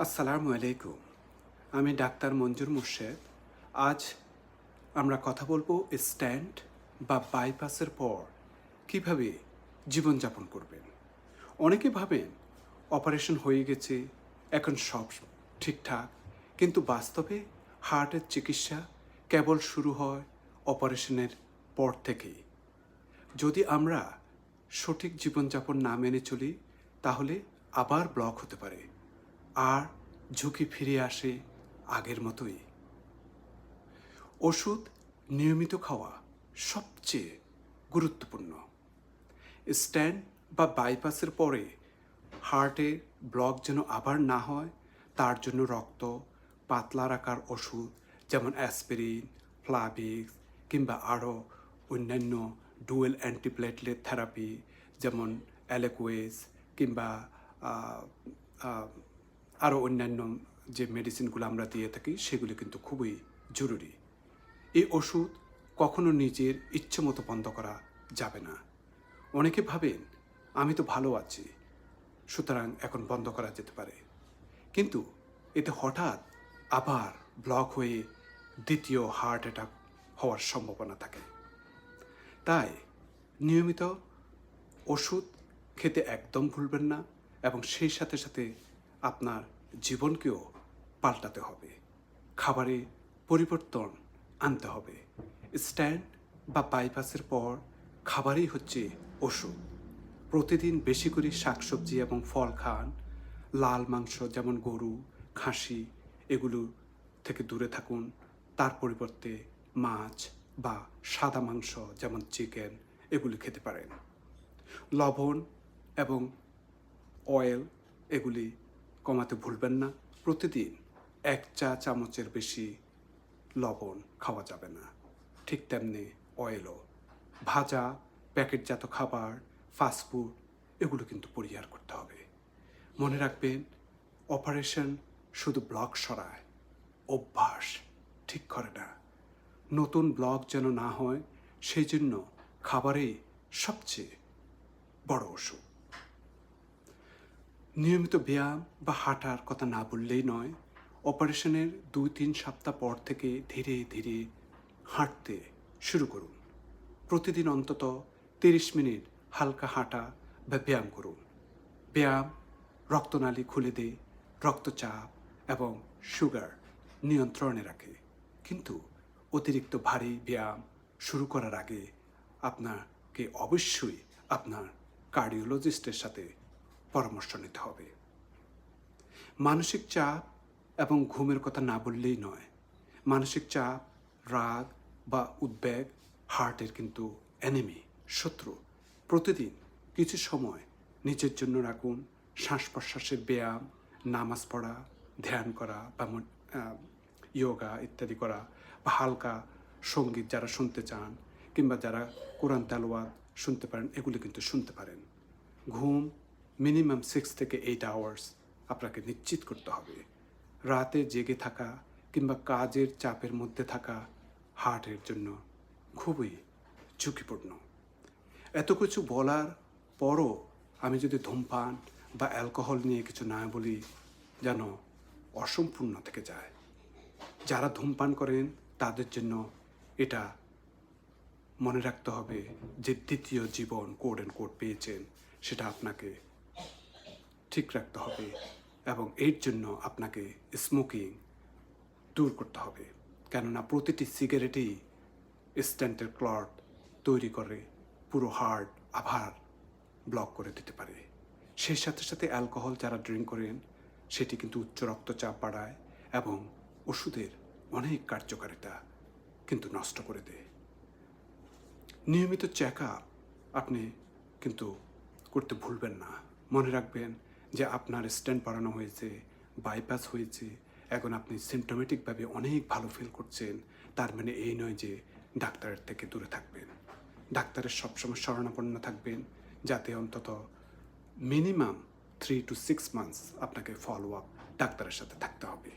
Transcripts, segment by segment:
আসসালামু আলাইকুম। আমি ডাক্তার মঞ্জুর মুর্শেদ। আজ আমরা কথা বলব স্ট্যান্ড বা বাইপাসের পর কীভাবে জীবনযাপন করবেন। অনেকে ভাবেন অপারেশন হয়ে গেছে, এখন সব ঠিকঠাক। কিন্তু বাস্তবে হার্টের চিকিৎসা কেবল শুরু হয় অপারেশনের পর থেকেই। যদি আমরা সঠিক জীবনযাপন না মেনে চলি, তাহলে আবার ব্লক হতে পারে। আর ঝুঁকি ফিরে আসে আগের মতোই। ওষুধ, নিয়মিত খাওয়া সবচেয়ে গুরুত্বপূর্ণ। স্ট্যান্ড বা বাইপাসের পরে হার্টে ব্লক যেন আবার না হয়, তার জন্য রক্ত, পাতলা রাখার ওষুধ যেমন অ্যাসপিরিন ফ্লাভিক্স কিংবা আরও অন্যান্য ডুয়েল অ্যান্টিপ্লেটলেট থেরাপি যেমন অ্যালেকোয়েস কিংবা আরও অন্যান্য যে মেডিসিনগুলো আমরা দিয়ে থাকি, সেগুলি কিন্তু খুবই জরুরি। এই ওষুধ কখনো নিজের ইচ্ছে মতো বন্ধ করা যাবে না। অনেকে ভাবেন, আমি তো ভালো আছি, সুতরাং এখন বন্ধ করা যেতে পারে। কিন্তু এতে হঠাৎ আবার ব্লক হয়ে দ্বিতীয় হার্ট অ্যাটাক হওয়ার সম্ভাবনা থাকে। তাই নিয়মিত ওষুধ খেতে একদম ভুলবেন না এবং সেই সাথে সাথে আপনার জীবনকেও পাল্টাতে হবে। খাবারে পরিবর্তন আনতে হবে। স্ট্যান্ড বা বাইপাসের পর খাবারই হচ্ছে ওষুধ। প্রতিদিন বেশি করে শাকসবজি এবং ফল খান। লাল মাংস যেমন গরু, খাসি এগুলো থেকে দূরে থাকুন। তার পরিবর্তে মাছ বা সাদা মাংস যেমন চিকেন এগুলি খেতে পারেন। লবণ এবং অয়েল এগুলি কমাতে ভুলবেন না। প্রতিদিন এক চা চামচের বেশি লবণ খাওয়া যাবে না। ঠিক তেমনি অয়েলও ভাজা, প্যাকেটজাত খাবার ফাস্টফুড এগুলো কিন্তু পরিহার করতে হবে। মনে রাখবেন অপারেশন শুধু ব্লক সরায়, অভ্যাস ঠিক করে না। নতুন ব্লক যেন না হয়, সেই জন্য খাবারেই সবচেয়ে বড় ওষুধ। নিয়মিত ব্যায়াম বা হাঁটার কথা না বললেই নয়, অপারেশনের দুই তিন সপ্তাহ পর থেকে ধীরে ধীরে হাঁটতে শুরু করুন। প্রতিদিন অন্তত তিরিশ মিনিট হালকা হাঁটা বা ব্যায়াম করুন। ব্যায়াম, রক্তনালী খুলে দেয় রক্তচাপ এবং সুগার নিয়ন্ত্রণে রাখে। কিন্তু অতিরিক্ত ভারী ব্যায়াম শুরু করার আগে আপনাকে অবশ্যই আপনার কার্ডিওলজিস্টের সাথে পরামর্শ নিতে হবে। মানসিক চাপ এবং ঘুমের কথা না বললেই নয়। মানসিক চাপ, রাগ বা উদ্বেগ হার্টের কিন্তু এনিমি শত্রু। প্রতিদিন কিছু সময় নিজের জন্য রাখুন। শ্বাস প্রশ্বাসের ব্যায়াম, নামাজ পড়া, ধ্যান করা বা ইয়োগা ইত্যাদি করা বা হালকা সংগীত যারা শুনতে চান কিংবা যারা কোরআন তেলোয়াত শুনতে পারেন, এগুলি কিন্তু শুনতে পারেন। ঘুম মিনিমাম সিক্স থেকে এইট আওয়ার্স আপনাকে নিশ্চিত করতে হবে। রাতে জেগে থাকা কিংবা কাজের চাপের মধ্যে থাকা হার্টের জন্য খুবই ঝুঁকিপূর্ণ। এত কিছু বলার পরও আমি যদি ধূমপান বা অ্যালকোহল নিয়ে কিছু না বলি, যেন অসম্পূর্ণ থেকে যায়। যারা ধূমপান করেন, তাদের জন্য এটা মনে রাখতে হবে যে দ্বিতীয় জীবন কোড অ্যান্ড কোড পেয়েছেন, সেটা আপনাকে ঠিক রাখতে হবে এবং এর জন্য আপনাকে স্মোকিং দূর করতে হবে। কেননা প্রতিটি সিগারেটই স্ট্যান্টের ক্লট তৈরি করে, পুরো হার্ট আভার ব্লক করে দিতে পারে। সেই সাথে সাথে অ্যালকোহল যারা ড্রিঙ্ক করেন, সেটি কিন্তু উচ্চ রক্তচাপ বাড়ায় এবং ওষুধের অনেক কার্যকারিতা কিন্তু নষ্ট করে দেয়। নিয়মিত চেক আপ আপনি কিন্তু করতে ভুলবেন না। মনে রাখবেন যে আপনার স্ট্যান্ড বাড়ানো হয়েছে বাইপাস হয়েছে, এখন আপনি সিমটোমেটিকভাবে অনেক ভালো ফিল করছেন, তার মানে এই নয় যে ডাক্তারের থেকে দূরে থাকবেন। ডাক্তারের সবসময় শরণাপন্ন থাকবেন, যাতে অন্তত minimum three to six months আপনাকে ফলো আপ ডাক্তারের সাথে থাকতে হবে।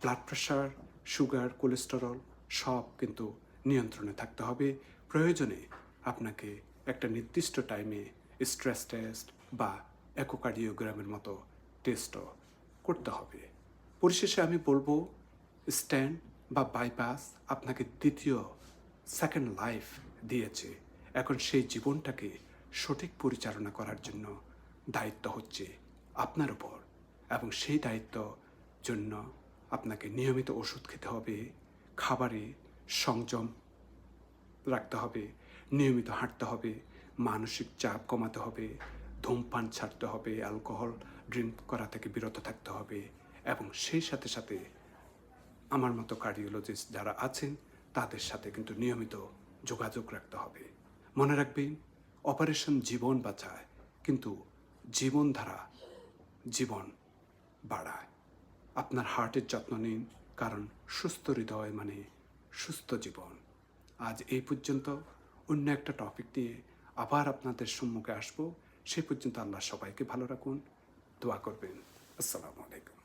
ব্লাড প্রেশার সুগার কোলেস্টেরল সব কিন্তু নিয়ন্ত্রণে থাকতে হবে। প্রয়োজনে আপনাকে একটা নির্দিষ্ট টাইমে স্ট্রেস টেস্ট বা একোকার্ডিওগ্রামের মতো টেস্টও করতে হবে। পরিশেষে আমি বলব, স্ট্যান্ড বা বাইপাস আপনাকে দ্বিতীয় সেকেন্ড লাইফ দিয়েছে। এখন সেই জীবনটাকে সঠিক পরিচালনা করার জন্য দায়িত্ব হচ্ছে আপনার উপর এবং সেই দায়িত্ব জন্য আপনাকে নিয়মিত ওষুধ খেতে হবে, খাবারে সংযম রাখতে হবে, নিয়মিত হাঁটতে হবে, মানসিক চাপ কমাতে হবে ধূমপান ছাড়তে হবে, অ্যালকোহল ড্রিঙ্ক করা থেকে বিরত থাকতে হবে এবং সেই সাথে সাথে আমার মতো কার্ডিওলজিস্ট যারা আছেন, তাদের সাথে কিন্তু নিয়মিত যোগাযোগ রাখতে হবে। মনে রাখবেন, অপারেশন জীবন বাঁচায়, কিন্তু জীবনধারা জীবন বাড়ায়। আপনার হার্টের যত্ন নিন, কারণ সুস্থ হৃদয় মানে সুস্থ জীবন। আজ এই পর্যন্ত অন্য একটা টপিক নিয়ে আবার আপনাদের সম্মুখে আসব। সেই পর্যন্ত আল্লাহ সবাইকে ভালো রাখুন দোয়া করবেন। আসসালামু আলাইকুম।